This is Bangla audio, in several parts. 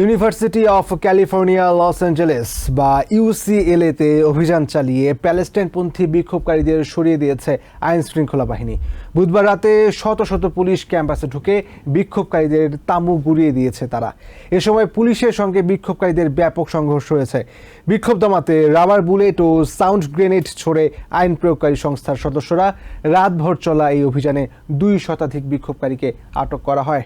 University of California Los Angeles বা ইউসিএলএ তে অভিযান চালিয়ে প্যালেস্টাইনপন্থী বিক্ষোভকারীদের সরিয়ে দিয়েছে আইন শৃঙ্খলা বাহিনী। বুধবার রাতে শত শত পুলিশ ক্যাম্পাসে ঢুকে বিক্ষোভকারীদের তামু গুড়িয়ে দিয়েছে তারা। এ সময় পুলিশের সঙ্গে বিক্ষোভকারীদের ব্যাপক সংঘর্ষ হয়েছে। বিক্ষোভ দমাতে রাবার বুলেট ও সাউন্ড গ্রেনেড ছড়ে আইন প্রয়োগকারী সংস্থার সদস্যরা রাতভর চলা এই অভিযানে দুই শতাধিক বিক্ষোভকারীকে আটক করা হয়।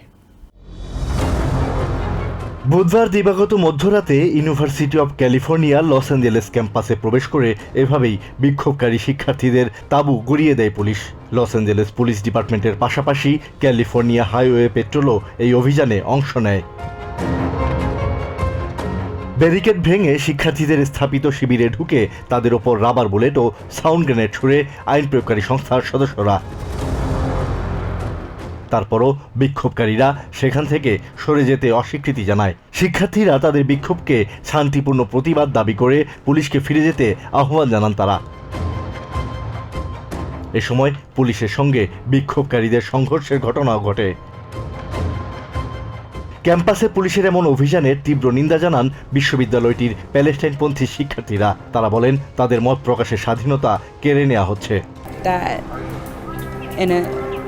বুধবার দিবাগত মধ্যরাতে university of California Los Angeles ক্যাম্পাসে প্রবেশ করে এভাবেই বিক্ষোভকারী শিক্ষার্থীদের তাঁবু গড়িয়ে দেয় পুলিশ। লস অ্যাঞ্জেলেস পুলিশ ডিপার্টমেন্টের পাশাপাশি ক্যালিফোর্নিয়া হাইওয়ে পেট্রোলও এই অভিযানে অংশ নেয়। ব্যারিকেড ভেঙে শিক্ষার্থীদের স্থাপিত শিবিরে ঢুকে তাদের ওপর রাবার বুলেট ও সাউন্ড গ্রেনেড ছুড়ে আইন প্রয়োগকারী সংস্থার সদস্যরা। তারপরও বিক্ষোভকারীরা সেখান থেকে সরে যেতে অস্বীকৃতি জানায়। শিক্ষার্থীরা তাদের বিক্ষোভকে শান্তিপূর্ণ প্রতিবাদ দাবি করে পুলিশকে ফিরে যেতে আহ্বান জানান তারা। এ সময় পুলিশের সঙ্গে বিক্ষোভকারীদের সংঘর্ষের ঘটনাও ঘটে। ক্যাম্পাসে পুলিশের এমন অভিযানের তীব্র নিন্দা জানান বিশ্ববিদ্যালয়টির প্যালেস্টাইনপন্থী শিক্ষার্থীরা। তারা বলেন, তাদের মত প্রকাশের স্বাধীনতা কেড়ে নেওয়া হচ্ছে।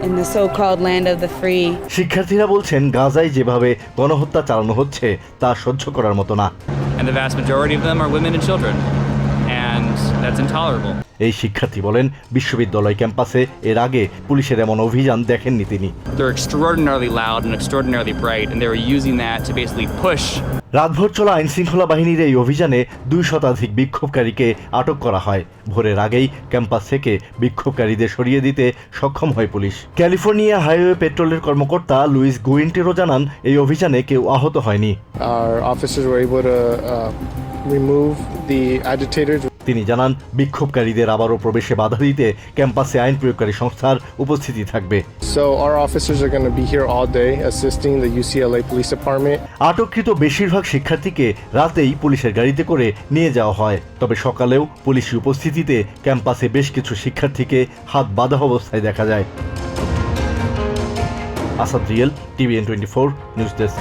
In the so-called land of the free শিক্ষার্থীরা বলছেন গাজায় যেভাবে গণহত্যা চালানো হচ্ছে তা সহ্য করার মতো না and the vast majority of them are women and children. And. এই শিক্ষার্থী বলেন বিশ্ববিদ্যালয় ক্যাম্পাসে এর আগে পুলিশের এমন অভিযান দেখেননি তিনি। They're extraordinarily loud and extraordinarily bright, and they were using that to basically push রাতভর চলা আইন শৃঙ্খলা বাহিনীর এই অভিযানে দুই শতাধিক বিক্ষোভকারীকে আটক করা হয়। ভোরের আগেই ক্যাম্পাস থেকে বিক্ষোভকারীদের সরিয়ে দিতে সক্ষম হয় পুলিশ। ক্যালিফোর্নিয়া হাইওয়ে পেট্রোলের কর্মকর্তা লুইস গুইন্টেরো জানান এই অভিযানে কেউ আহত হয়নি। Our officers were able to uh, remove the agitators. তিনি জানান বিক্ষোভকারীদের আবারও প্রবেশে বাধা দিতে ক্যাম্পাসে আইন প্রয়োগকারী সংস্থার উপস্থিতি থাকবে. আটককৃত বেশিরভাগ শিক্ষার্থীকে রাতেই পুলিশের গাড়িতে করে নিয়ে যাওয়া হয়। তবে সকালেও পুলিশি উপস্থিতিতে ক্যাম্পাসে বেশ কিছু শিক্ষার্থীকে হাত বাঁধা অবস্থায় দেখা যায়। Asad real TVN twenty four news desk.